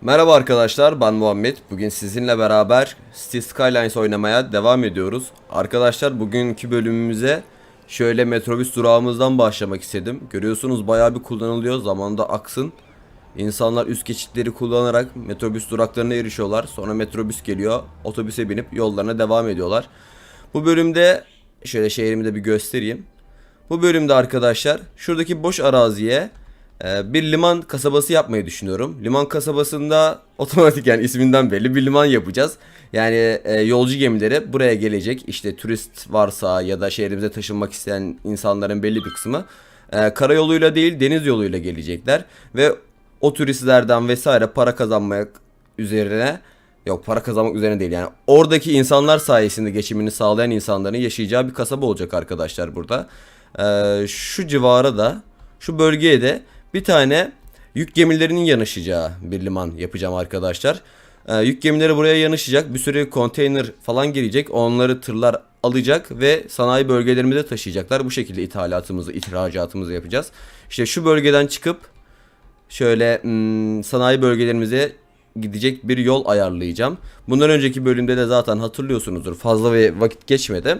Merhaba arkadaşlar ben Muhammed. Bugün sizinle beraber City Skylines oynamaya devam ediyoruz. Arkadaşlar bugünkü bölümümüze şöyle metrobüs durağımızdan başlamak istedim. Görüyorsunuz bayağı bir kullanılıyor. Zamanda aksın. İnsanlar üst geçitleri kullanarak metrobüs duraklarına erişiyorlar. Sonra metrobüs geliyor. Otobüse binip yollarına devam ediyorlar. Bu bölümde şöyle şehrimi de bir göstereyim. Bu bölümde arkadaşlar şuradaki boş araziye bir liman kasabası yapmayı düşünüyorum. Liman kasabasında otomatik yani isminden belli bir liman yapacağız. Yani e, yolcu gemileri buraya gelecek. İşte turist varsa ya da şehrimize taşınmak isteyen insanların belli bir kısmı e, karayoluyla değil deniz yoluyla gelecekler. Ve o turistlerden vesaire para kazanmak üzerine Yok para kazanmak üzerine değil yani. Oradaki insanlar sayesinde geçimini sağlayan insanların yaşayacağı bir kasaba olacak arkadaşlar burada. Ee, şu civara da şu bölgeye de bir tane yük gemilerinin yanaşacağı bir liman yapacağım arkadaşlar. Ee, yük gemileri buraya yanaşacak. Bir sürü konteyner falan gelecek. Onları tırlar alacak ve sanayi bölgelerimize taşıyacaklar. Bu şekilde ithalatımızı, ihracatımızı yapacağız. İşte şu bölgeden çıkıp şöyle hmm, sanayi bölgelerimize gidecek bir yol ayarlayacağım. Bundan önceki bölümde de zaten hatırlıyorsunuzdur. Fazla ve vakit geçmedi.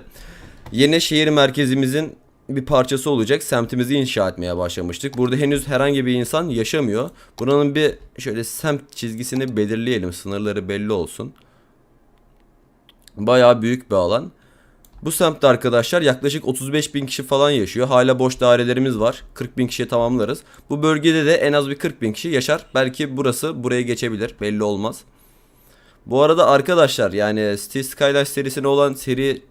Yeni şehir merkezimizin bir parçası olacak. Semtimizi inşa etmeye başlamıştık. Burada henüz herhangi bir insan yaşamıyor. Buranın bir şöyle semt çizgisini belirleyelim. Sınırları belli olsun. Bayağı büyük bir alan. Bu semtte arkadaşlar yaklaşık 35 bin kişi falan yaşıyor. Hala boş dairelerimiz var. 40 bin kişiye tamamlarız. Bu bölgede de en az bir 40 bin kişi yaşar. Belki burası buraya geçebilir. Belli olmaz. Bu arada arkadaşlar yani City Skylines serisine olan seri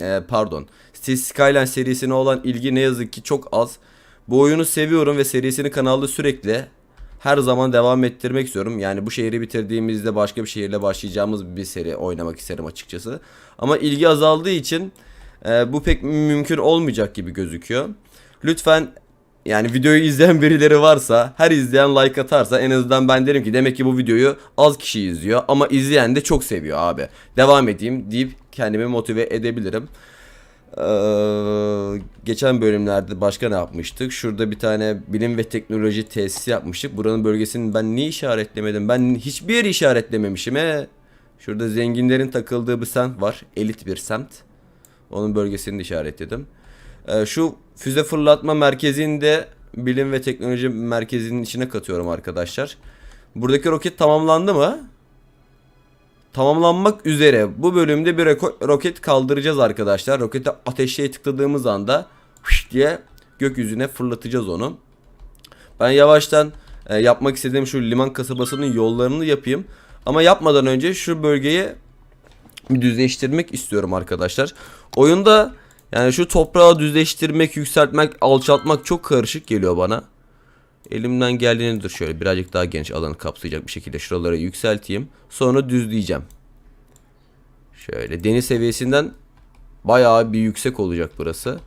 e, pardon City Skylines serisine olan ilgi ne yazık ki çok az. Bu oyunu seviyorum ve serisini kanalda sürekli her zaman devam ettirmek istiyorum. Yani bu şehri bitirdiğimizde başka bir şehirle başlayacağımız bir seri oynamak isterim açıkçası. Ama ilgi azaldığı için e, bu pek mümkün olmayacak gibi gözüküyor. Lütfen yani videoyu izleyen birileri varsa her izleyen like atarsa en azından ben derim ki demek ki bu videoyu az kişi izliyor ama izleyen de çok seviyor abi. Devam edeyim deyip kendimi motive edebilirim. Ee, geçen bölümlerde başka ne yapmıştık? Şurada bir tane bilim ve teknoloji tesisi yapmıştık. Buranın bölgesini ben niye işaretlemedim? Ben hiçbir yeri işaretlememişim he. Şurada zenginlerin takıldığı bir semt var. Elit bir semt. Onun bölgesini de işaretledim. Ee, şu füze fırlatma merkezinde bilim ve teknoloji merkezinin içine katıyorum arkadaşlar. Buradaki roket tamamlandı mı? Tamamlanmak üzere. Bu bölümde bir roket kaldıracağız arkadaşlar. Rokete ateşleye tıkladığımız anda hış diye gökyüzüne fırlatacağız onu. Ben yavaştan e, yapmak istediğim şu liman kasabasının yollarını yapayım. Ama yapmadan önce şu bölgeyi düzleştirmek istiyorum arkadaşlar. Oyunda yani şu toprağı düzleştirmek, yükseltmek, alçaltmak çok karışık geliyor bana. Elimden geldiğini dur şöyle birazcık daha geniş alanı kapsayacak bir şekilde şuraları yükselteyim. Sonra düzleyeceğim. Şöyle deniz seviyesinden bayağı bir yüksek olacak burası.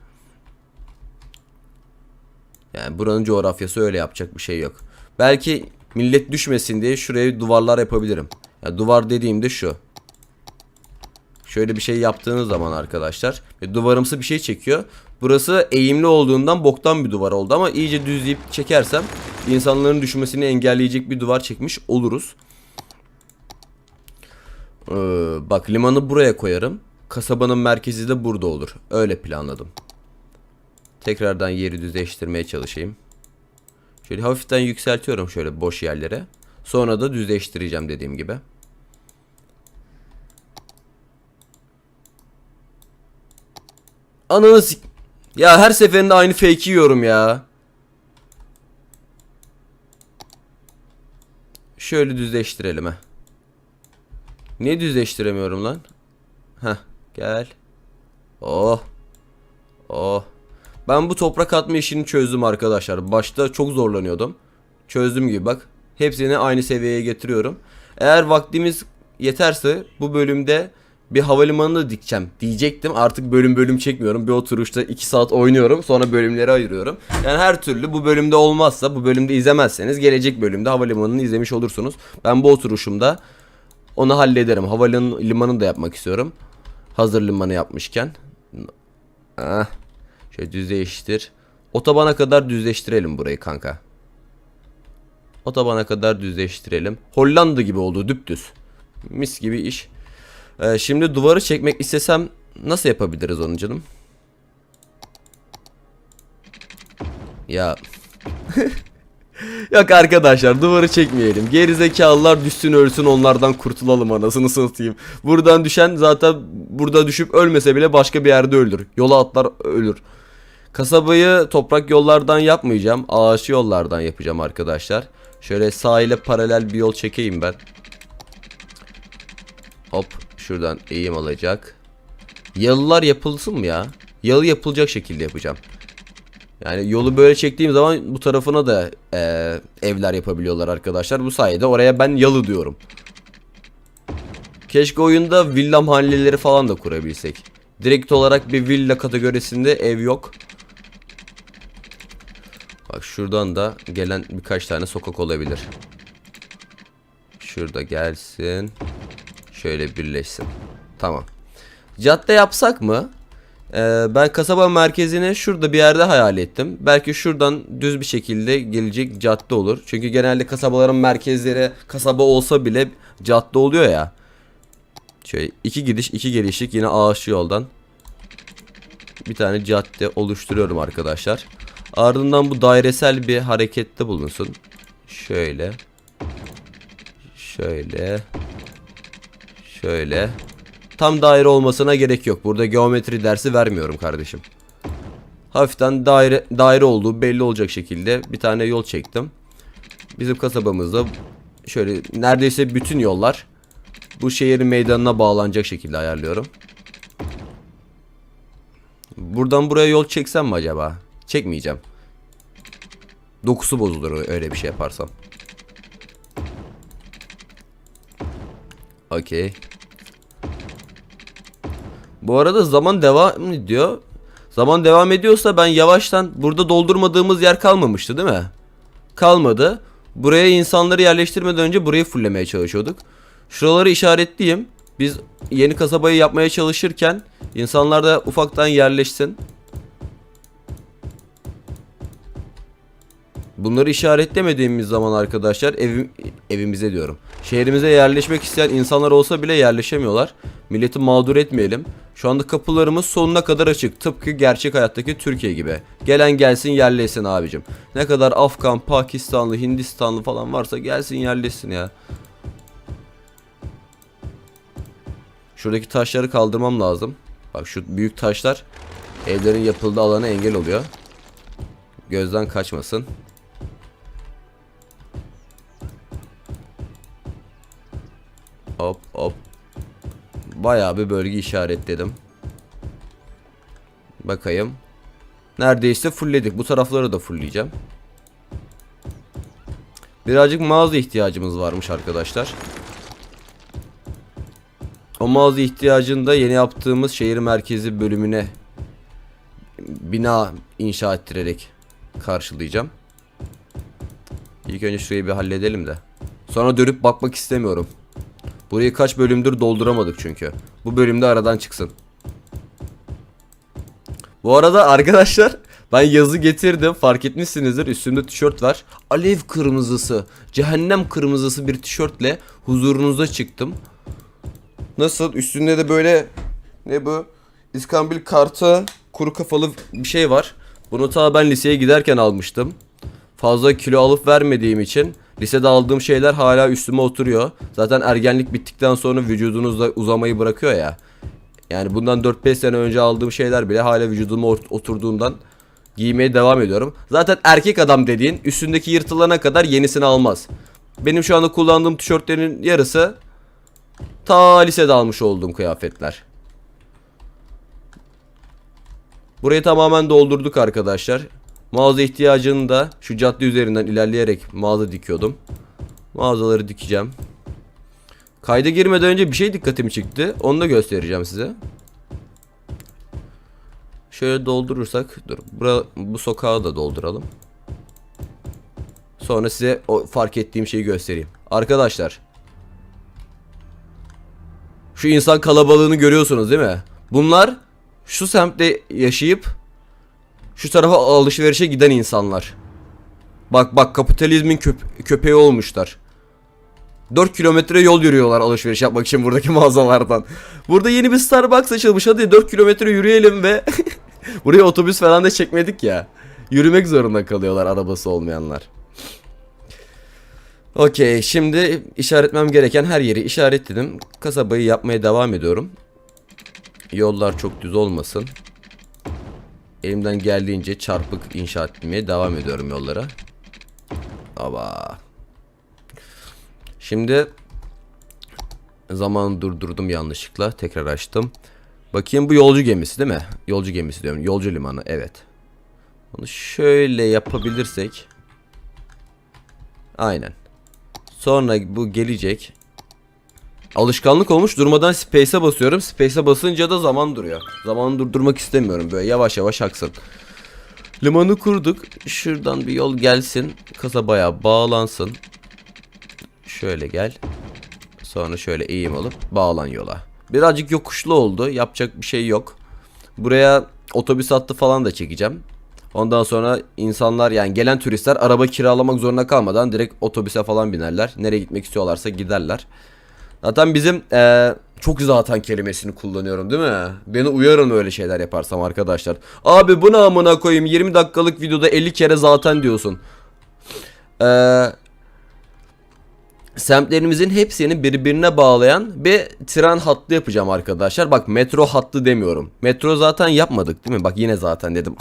Yani buranın coğrafyası öyle yapacak bir şey yok. Belki millet düşmesin diye şuraya duvarlar yapabilirim. Yani duvar dediğimde şu. Şöyle bir şey yaptığınız zaman arkadaşlar duvarımsı bir şey çekiyor. Burası eğimli olduğundan boktan bir duvar oldu ama iyice düzleyip çekersem insanların düşmesini engelleyecek bir duvar çekmiş oluruz. Ee, bak limanı buraya koyarım. Kasabanın merkezi de burada olur. Öyle planladım. Tekrardan yeri düzleştirmeye çalışayım. Şöyle hafiften yükseltiyorum şöyle boş yerlere. Sonra da düzleştireceğim dediğim gibi. Ananı sik... Ya her seferinde aynı fake yiyorum ya. Şöyle düzleştirelim ha. Niye düzleştiremiyorum lan? Heh gel. Oh. Oh. Ben bu toprak atma işini çözdüm arkadaşlar. Başta çok zorlanıyordum. Çözdüm gibi bak. Hepsini aynı seviyeye getiriyorum. Eğer vaktimiz yeterse bu bölümde bir havalimanı da dikeceğim diyecektim. Artık bölüm bölüm çekmiyorum. Bir oturuşta 2 saat oynuyorum. Sonra bölümleri ayırıyorum. Yani her türlü bu bölümde olmazsa bu bölümde izlemezseniz gelecek bölümde havalimanını izlemiş olursunuz. Ben bu oturuşumda onu hallederim. Havalimanı da yapmak istiyorum. Hazır limanı yapmışken. Ah. Şöyle düzleştir. Otobana kadar düzleştirelim burayı kanka. Otobana kadar düzleştirelim. Hollanda gibi oldu düptüz. Mis gibi iş. Ee, şimdi duvarı çekmek istesem nasıl yapabiliriz onu canım? Ya Yok arkadaşlar duvarı çekmeyelim. Gerizekalılar düşsün ölsün onlardan kurtulalım anasını satayım. Buradan düşen zaten burada düşüp ölmese bile başka bir yerde ölür. Yola atlar ölür. Kasabayı toprak yollardan yapmayacağım. Ağaç yollardan yapacağım arkadaşlar. Şöyle sahile paralel bir yol çekeyim ben. Hop şuradan eğim alacak. Yalılar yapılsın mı ya? Yalı yapılacak şekilde yapacağım. Yani yolu böyle çektiğim zaman bu tarafına da eee, evler yapabiliyorlar arkadaşlar. Bu sayede oraya ben yalı diyorum. Keşke oyunda villa mahalleleri falan da kurabilsek. Direkt olarak bir villa kategorisinde ev yok. Bak şuradan da gelen birkaç tane sokak olabilir. Şurada gelsin. Şöyle birleşsin. Tamam. Cadde yapsak mı? Ee, ben kasaba merkezini şurada bir yerde hayal ettim. Belki şuradan düz bir şekilde gelecek cadde olur. Çünkü genelde kasabaların merkezleri kasaba olsa bile cadde oluyor ya. Şöyle iki gidiş iki gelişlik yine ağaçlı yoldan bir tane cadde oluşturuyorum arkadaşlar. Ardından bu dairesel bir harekette bulunsun. Şöyle. Şöyle. Şöyle. Tam daire olmasına gerek yok. Burada geometri dersi vermiyorum kardeşim. Hafiften daire daire olduğu belli olacak şekilde bir tane yol çektim. Bizim kasabamızda şöyle neredeyse bütün yollar bu şehrin meydanına bağlanacak şekilde ayarlıyorum. Buradan buraya yol çeksem mi acaba? Çekmeyeceğim. Dokusu bozulur öyle bir şey yaparsam. Okey. Bu arada zaman devam ediyor. Zaman devam ediyorsa ben yavaştan burada doldurmadığımız yer kalmamıştı değil mi? Kalmadı. Buraya insanları yerleştirmeden önce burayı fullemeye çalışıyorduk. Şuraları işaretleyeyim. Biz yeni kasabayı yapmaya çalışırken insanlar da ufaktan yerleşsin. Bunları işaretlemediğimiz zaman arkadaşlar evim, evimize diyorum. Şehrimize yerleşmek isteyen insanlar olsa bile yerleşemiyorlar. Milleti mağdur etmeyelim. Şu anda kapılarımız sonuna kadar açık. Tıpkı gerçek hayattaki Türkiye gibi. Gelen gelsin yerleşsin abicim. Ne kadar Afgan, Pakistanlı, Hindistanlı falan varsa gelsin yerleşsin ya. Şuradaki taşları kaldırmam lazım. Bak şu büyük taşlar evlerin yapıldığı alana engel oluyor. Gözden kaçmasın. Hop hop. Bayağı bir bölge işaretledim. Bakayım. Neredeyse fullledik. Bu tarafları da fullleyeceğim. Birazcık mağaza ihtiyacımız varmış arkadaşlar. O mağaza ihtiyacını da yeni yaptığımız şehir merkezi bölümüne bina inşa ettirerek karşılayacağım. İlk önce şurayı bir halledelim de. Sonra dönüp bakmak istemiyorum. Burayı kaç bölümdür dolduramadık çünkü. Bu bölümde aradan çıksın. Bu arada arkadaşlar ben yazı getirdim fark etmişsinizdir üstümde tişört var. Alev kırmızısı, cehennem kırmızısı bir tişörtle huzurunuza çıktım. Nasıl? Üstünde de böyle ne bu? İskambil kartı kuru kafalı bir şey var. Bunu ta ben liseye giderken almıştım. Fazla kilo alıp vermediğim için lisede aldığım şeyler hala üstüme oturuyor. Zaten ergenlik bittikten sonra vücudunuzda uzamayı bırakıyor ya. Yani bundan 4-5 sene önce aldığım şeyler bile hala vücuduma ot- oturduğundan giymeye devam ediyorum. Zaten erkek adam dediğin üstündeki yırtılana kadar yenisini almaz. Benim şu anda kullandığım tişörtlerin yarısı ta lisede almış olduğum kıyafetler. Burayı tamamen doldurduk arkadaşlar. Mağaza ihtiyacını da şu cadde üzerinden ilerleyerek mağaza dikiyordum. Mağazaları dikeceğim. Kayda girmeden önce bir şey dikkatimi çıktı. Onu da göstereceğim size. Şöyle doldurursak dur bura, bu sokağı da dolduralım. Sonra size o fark ettiğim şeyi göstereyim. Arkadaşlar. Şu insan kalabalığını görüyorsunuz değil mi? Bunlar şu semtte yaşayıp şu tarafa alışverişe giden insanlar. Bak bak kapitalizmin köp- köpeği olmuşlar. 4 kilometre yol yürüyorlar alışveriş yapmak için buradaki mağazalardan. Burada yeni bir Starbucks açılmış. Hadi 4 kilometre yürüyelim ve buraya otobüs falan da çekmedik ya. Yürümek zorunda kalıyorlar arabası olmayanlar. Okey şimdi işaretmem gereken her yeri işaretledim. Kasabayı yapmaya devam ediyorum. Yollar çok düz olmasın. Elimden geldiğince çarpık inşa etmeye devam ediyorum yollara. Aba. Şimdi zamanı durdurdum yanlışlıkla. Tekrar açtım. Bakayım bu yolcu gemisi değil mi? Yolcu gemisi diyorum. Yolcu limanı evet. Onu şöyle yapabilirsek. Aynen. Sonra bu gelecek. Alışkanlık olmuş durmadan space'e basıyorum. Space'e basınca da zaman duruyor. Zamanı durdurmak istemiyorum böyle yavaş yavaş aksın. Limanı kurduk. Şuradan bir yol gelsin. Kasabaya bağlansın. Şöyle gel. Sonra şöyle eğim alıp bağlan yola. Birazcık yokuşlu oldu. Yapacak bir şey yok. Buraya otobüs hattı falan da çekeceğim. Ondan sonra insanlar yani gelen turistler araba kiralamak zorunda kalmadan direkt otobüse falan binerler. Nereye gitmek istiyorlarsa giderler. Zaten bizim eee, çok zaten kelimesini kullanıyorum değil mi? Beni uyarın öyle şeyler yaparsam arkadaşlar. Abi bu ne koyayım 20 dakikalık videoda 50 kere zaten diyorsun. Eee semtlerimizin hepsini birbirine bağlayan bir tren hattı yapacağım arkadaşlar. Bak metro hattı demiyorum. Metro zaten yapmadık değil mi? Bak yine zaten dedim.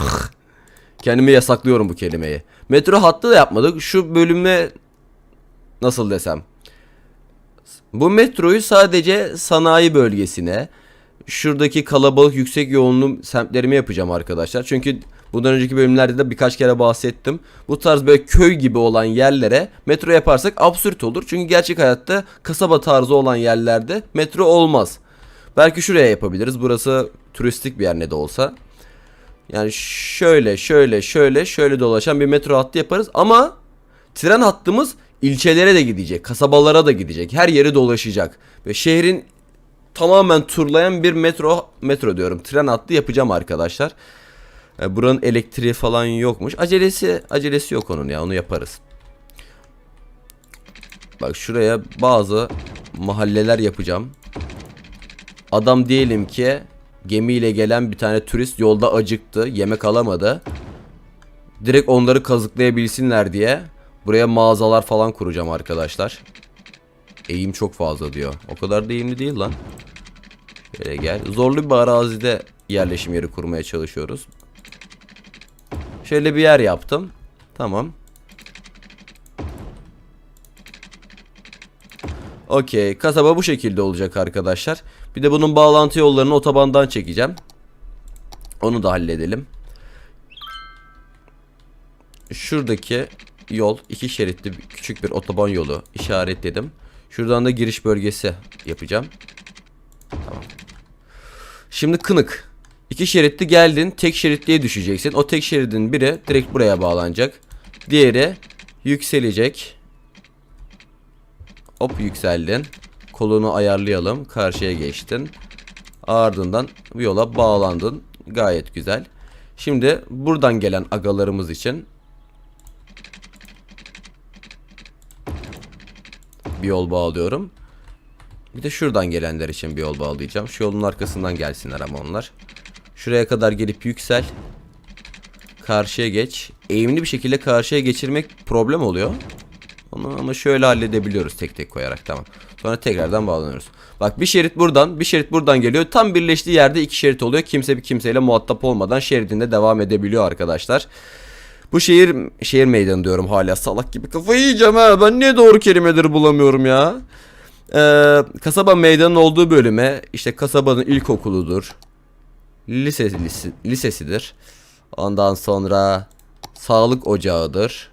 Kendime yasaklıyorum bu kelimeyi. Metro hattı da yapmadık. Şu bölüme nasıl desem. Bu metroyu sadece sanayi bölgesine, şuradaki kalabalık yüksek yoğunluğum semtlerime yapacağım arkadaşlar. Çünkü bundan önceki bölümlerde de birkaç kere bahsettim. Bu tarz böyle köy gibi olan yerlere metro yaparsak absürt olur. Çünkü gerçek hayatta kasaba tarzı olan yerlerde metro olmaz. Belki şuraya yapabiliriz. Burası turistik bir yer ne de olsa. Yani şöyle şöyle şöyle şöyle dolaşan bir metro hattı yaparız ama tren hattımız ilçelere de gidecek, kasabalara da gidecek. Her yeri dolaşacak. Ve şehrin tamamen turlayan bir metro metro diyorum. Tren hattı yapacağım arkadaşlar. E, buranın elektriği falan yokmuş. Acelesi acelesi yok onun ya. Onu yaparız. Bak şuraya bazı mahalleler yapacağım. Adam diyelim ki gemiyle gelen bir tane turist yolda acıktı, yemek alamadı. Direkt onları kazıklayabilsinler diye buraya mağazalar falan kuracağım arkadaşlar. Eğim çok fazla diyor. O kadar da eğimli değil lan. Şöyle gel. Zorlu bir arazide yerleşim yeri kurmaya çalışıyoruz. Şöyle bir yer yaptım. Tamam. Okey. Kasaba bu şekilde olacak arkadaşlar. Bir de bunun bağlantı yollarını otobandan çekeceğim. Onu da halledelim. Şuradaki yol iki şeritli küçük bir otoban yolu işaretledim. Şuradan da giriş bölgesi yapacağım. Tamam. Şimdi kınık. İki şeritli geldin tek şeritliye düşeceksin. O tek şeridin biri direkt buraya bağlanacak. Diğeri yükselecek. Hop yükseldin. Kolunu ayarlayalım. Karşıya geçtin. Ardından bu yola bağlandın. Gayet güzel. Şimdi buradan gelen agalarımız için bir yol bağlıyorum. Bir de şuradan gelenler için bir yol bağlayacağım. Şu yolun arkasından gelsinler ama onlar. Şuraya kadar gelip yüksel. Karşıya geç. Eğimli bir şekilde karşıya geçirmek problem oluyor. Onu ama şöyle halledebiliyoruz tek tek koyarak tamam. Sonra tekrardan bağlanıyoruz. Bak bir şerit buradan bir şerit buradan geliyor. Tam birleştiği yerde iki şerit oluyor. Kimse bir kimseyle muhatap olmadan şeridinde devam edebiliyor arkadaşlar. Bu şehir şehir meydanı diyorum hala salak gibi kafayı yiyeceğim ha. Ben niye doğru kelimeleri bulamıyorum ya. Ee, kasaba meydanın olduğu bölüme işte kasabanın ilkokuludur. Lise, lise, lisesidir. Ondan sonra sağlık ocağıdır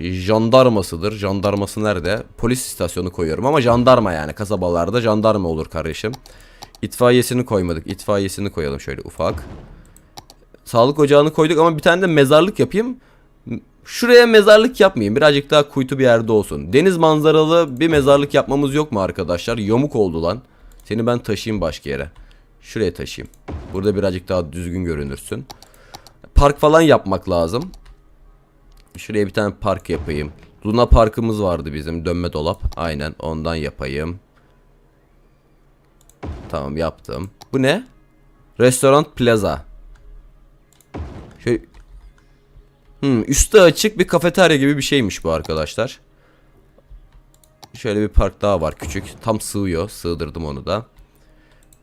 jandarmasıdır. Jandarması nerede? Polis istasyonu koyuyorum ama jandarma yani kasabalarda jandarma olur kardeşim. İtfaiyesini koymadık. İtfaiyesini koyalım şöyle ufak. Sağlık ocağını koyduk ama bir tane de mezarlık yapayım. Şuraya mezarlık yapmayayım. Birazcık daha kuytu bir yerde olsun. Deniz manzaralı bir mezarlık yapmamız yok mu arkadaşlar? Yamuk oldu lan. Seni ben taşıyayım başka yere. Şuraya taşıyayım. Burada birazcık daha düzgün görünürsün. Park falan yapmak lazım. Şuraya bir tane park yapayım. Luna parkımız vardı bizim dönme dolap. Aynen ondan yapayım. Tamam yaptım. Bu ne? Restoran Plaza. Hmm, üstü açık bir kafeterya gibi bir şeymiş bu arkadaşlar. Şöyle bir park daha var küçük. Tam sığıyor. Sığdırdım onu da.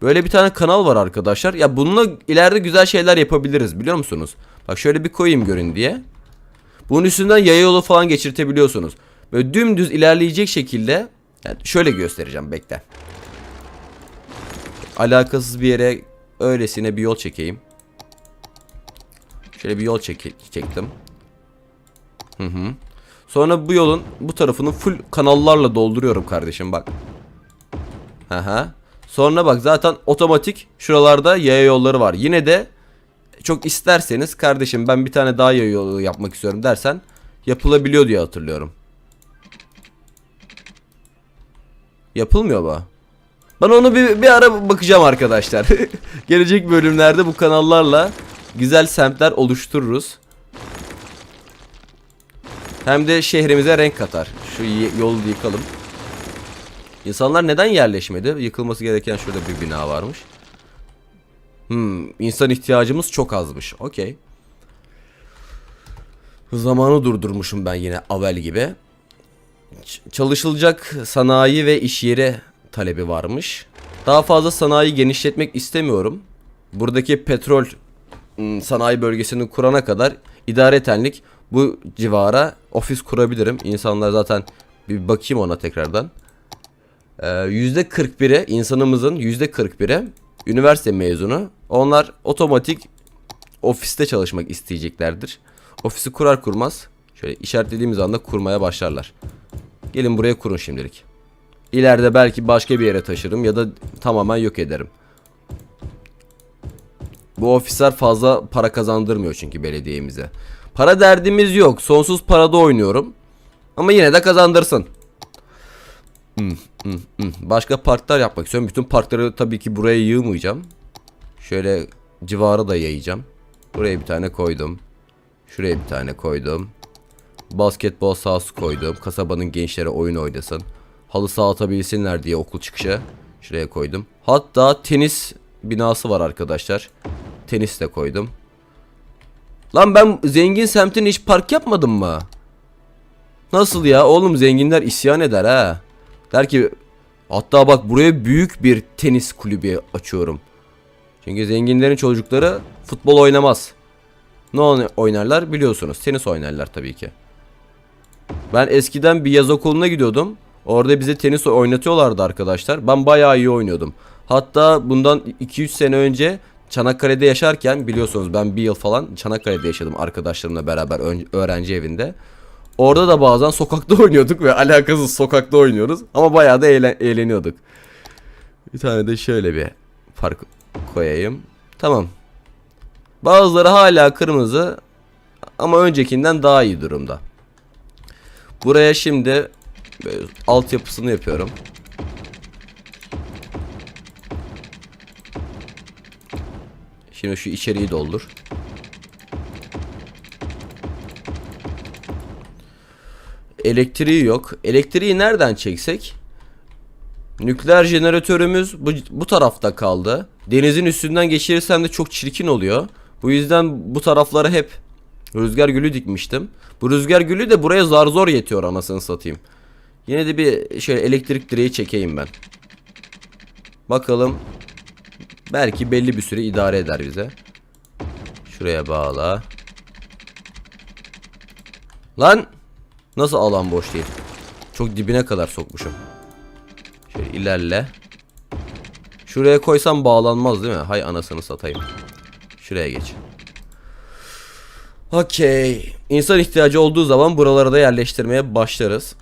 Böyle bir tane kanal var arkadaşlar. Ya bununla ileride güzel şeyler yapabiliriz biliyor musunuz? Bak şöyle bir koyayım görün diye. Bunun üstünden yaya yolu falan geçirtebiliyorsunuz. Böyle dümdüz ilerleyecek şekilde yani şöyle göstereceğim bekle. Alakasız bir yere öylesine bir yol çekeyim. Şöyle bir yol çek çektim. Hı hı. Sonra bu yolun bu tarafını full kanallarla dolduruyorum kardeşim bak. Aha. Sonra bak zaten otomatik şuralarda yaya yolları var. Yine de çok isterseniz kardeşim ben bir tane daha yaya yolu yapmak istiyorum dersen yapılabiliyor diye hatırlıyorum. Yapılmıyor mu? Ben onu bir, bir ara bakacağım arkadaşlar. Gelecek bölümlerde bu kanallarla güzel semtler oluştururuz. Hem de şehrimize renk katar. Şu yolu yıkalım. İnsanlar neden yerleşmedi? Yıkılması gereken şurada bir bina varmış. Hmm, insan ihtiyacımız çok azmış. Okey. Zamanı durdurmuşum ben yine Avel gibi. Ç- çalışılacak sanayi ve iş yeri talebi varmış. Daha fazla sanayi genişletmek istemiyorum. Buradaki petrol ım, sanayi bölgesini kurana kadar idaretenlik bu civara ofis kurabilirim. İnsanlar zaten bir bakayım ona tekrardan. Ee, %41'i insanımızın %41'i üniversite mezunu. Onlar otomatik ofiste çalışmak isteyeceklerdir. Ofisi kurar kurmaz şöyle işaretlediğimiz anda kurmaya başlarlar. Gelin buraya kurun şimdilik. İleride belki başka bir yere taşırım ya da tamamen yok ederim. Bu ofisler fazla para kazandırmıyor çünkü belediyemize. Para derdimiz yok. Sonsuz parada oynuyorum. Ama yine de kazandırsın. Hmm, hmm, hmm. Başka parklar yapmak istiyorum. Bütün parkları tabii ki buraya yığmayacağım. Şöyle civarı da yayacağım. Buraya bir tane koydum. Şuraya bir tane koydum. Basketbol sahası koydum. Kasabanın gençleri oyun oynasın. Halı saha atabilsinler diye okul çıkışı. Şuraya koydum. Hatta tenis binası var arkadaşlar. Tenis de koydum. Lan ben zengin semtine hiç park yapmadım mı? Nasıl ya? Oğlum zenginler isyan eder ha. Der ki hatta bak buraya büyük bir tenis kulübü açıyorum. Çünkü zenginlerin çocukları futbol oynamaz. Ne oyn- oynarlar biliyorsunuz. Tenis oynarlar tabii ki. Ben eskiden bir yaz okuluna gidiyordum. Orada bize tenis oynatıyorlardı arkadaşlar. Ben bayağı iyi oynuyordum. Hatta bundan 2-3 sene önce Çanakkale'de yaşarken biliyorsunuz ben bir yıl falan Çanakkale'de yaşadım arkadaşlarımla beraber öğrenci evinde. Orada da bazen sokakta oynuyorduk ve alakasız sokakta oynuyoruz. Ama bayağı da eğlen- eğleniyorduk. Bir tane de şöyle bir fark koyayım. Tamam. Bazıları hala kırmızı ama öncekinden daha iyi durumda. Buraya şimdi altyapısını yapıyorum. Şimdi şu içeriği doldur. Elektriği yok. Elektriği nereden çeksek? Nükleer jeneratörümüz bu, bu tarafta kaldı. Denizin üstünden geçirirsem de çok çirkin oluyor. Bu yüzden bu taraflara hep rüzgar gülü dikmiştim. Bu rüzgar gülü de buraya zar zor yetiyor anasını satayım. Yine de bir şöyle elektrik direği çekeyim ben. Bakalım. Belki belli bir süre idare eder bize. Şuraya bağla. Lan! Nasıl alan boş değil? Çok dibine kadar sokmuşum. Şöyle ilerle. Şuraya koysam bağlanmaz değil mi? Hay anasını satayım. Şuraya geç. Okey. İnsan ihtiyacı olduğu zaman buralara da yerleştirmeye başlarız.